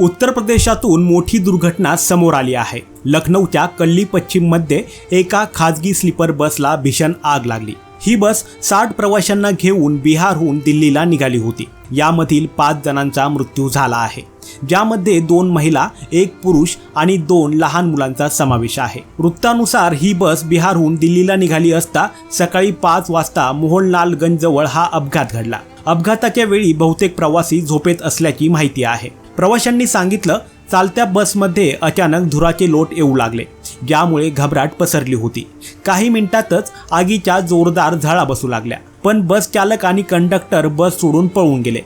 उत्तर प्रदेशातून मोठी दुर्घटना समोर आली आहे. लखनौच्या कल्ली पश्चिममध्ये एका खाजगी स्लीपर बसला भीषण आग लागली. ही बस साठ प्रवाशांना घेऊन बिहारहून दिल्लीला निघाली होती. यामधील पाच जणांचा मृत्यू झाला आहे. ज्यामध्ये दोन महिला एक पुरुष आणि दोन लहान मुलांचा समावेश आहे. वृत्तानुसार ही बस बिहारहून दिल्लीला निघाली असता सकाळी पाच वाजता मोहनलालगंजजवळ हा अपघात घडला. अपघाताच्या वेळी बहुतेक प्रवासी झोपेत असल्याची माहिती आहे. प्रवाशांनी सांगितलं चालत्या बसमध्ये अचानक धुराचे लोट येऊ लागले. ज्यामुळे घबराट पसरली होती. काही मिनिटातच आगीच्या जोरदार झळा बसू लागल्या. पण बस चालक आणि कंडक्टर बस सोडून पळून गेले.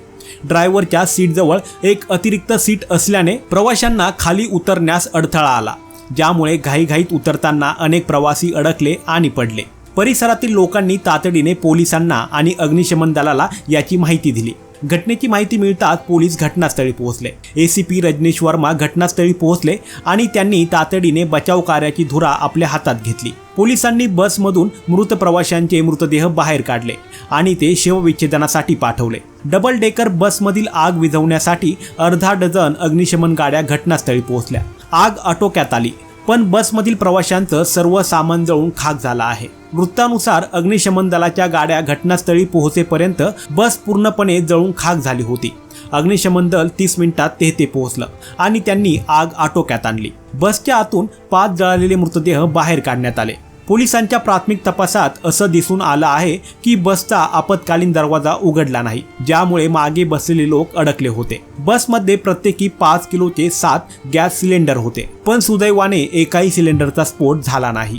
ड्रायव्हरच्या सीटजवळ एक अतिरिक्त सीट असल्याने प्रवाशांना खाली उतरण्यास अडथळा आला. ज्यामुळे घाईघाईत उतरताना अनेक प्रवासी अडकले आणि पडले. परिसरातील लोकांनी तातडीने पोलिसांना आणि अग्निशमन दलाला याची माहिती दिली. घटनेची माहिती मिळताच पोलीस घटनास्थळी पोहोचले. एसीपी रजनीश वर्मा घटनास्थळी पोहोचले आणि त्यांनी तातडीने बचाव कार्याची धुरा आपल्या हातात घेतली. पोलिसांनी बसमधून मृत प्रवाशांचे मृतदेह बाहेर काढले आणि ते शवविच्छेदनासाठी पाठवले. डबल डेकर बसमधील आग विझवण्यासाठी अर्धा डझन अग्निशमन गाड्या घटनास्थळी पोहोचल्या. आग आटोक्यात आली. पण बसमधील प्रवाशांचं सर्व सामान जळून खाक झालं आहे. वृत्तानुसार अग्निशमन दलाच्या गाड्या घटनास्थळी पोहोचेपर्यंत बस पूर्णपणे जळून खाक झाली होती. अग्निशमन दल तीस मिनिटात तेथे पोहोचलं आणि त्यांनी आग आटोक्यात आणली. बसच्या आतून पाच जळालेले मृतदेह बाहेर काढण्यात आले. पोलिसांच्या प्राथमिक तपासात असं दिसून आलं आहे की बसचा आपत्कालीन दरवाजा उघडला नाही ज्यामुळे मागे बसलेले लोक अडकले होते. बसमध्ये प्रत्येकी पाच किलोचे सात गॅस सिलेंडर होते पण सुदैवाने एकाही सिलेंडरचा स्फोट झाला नाही.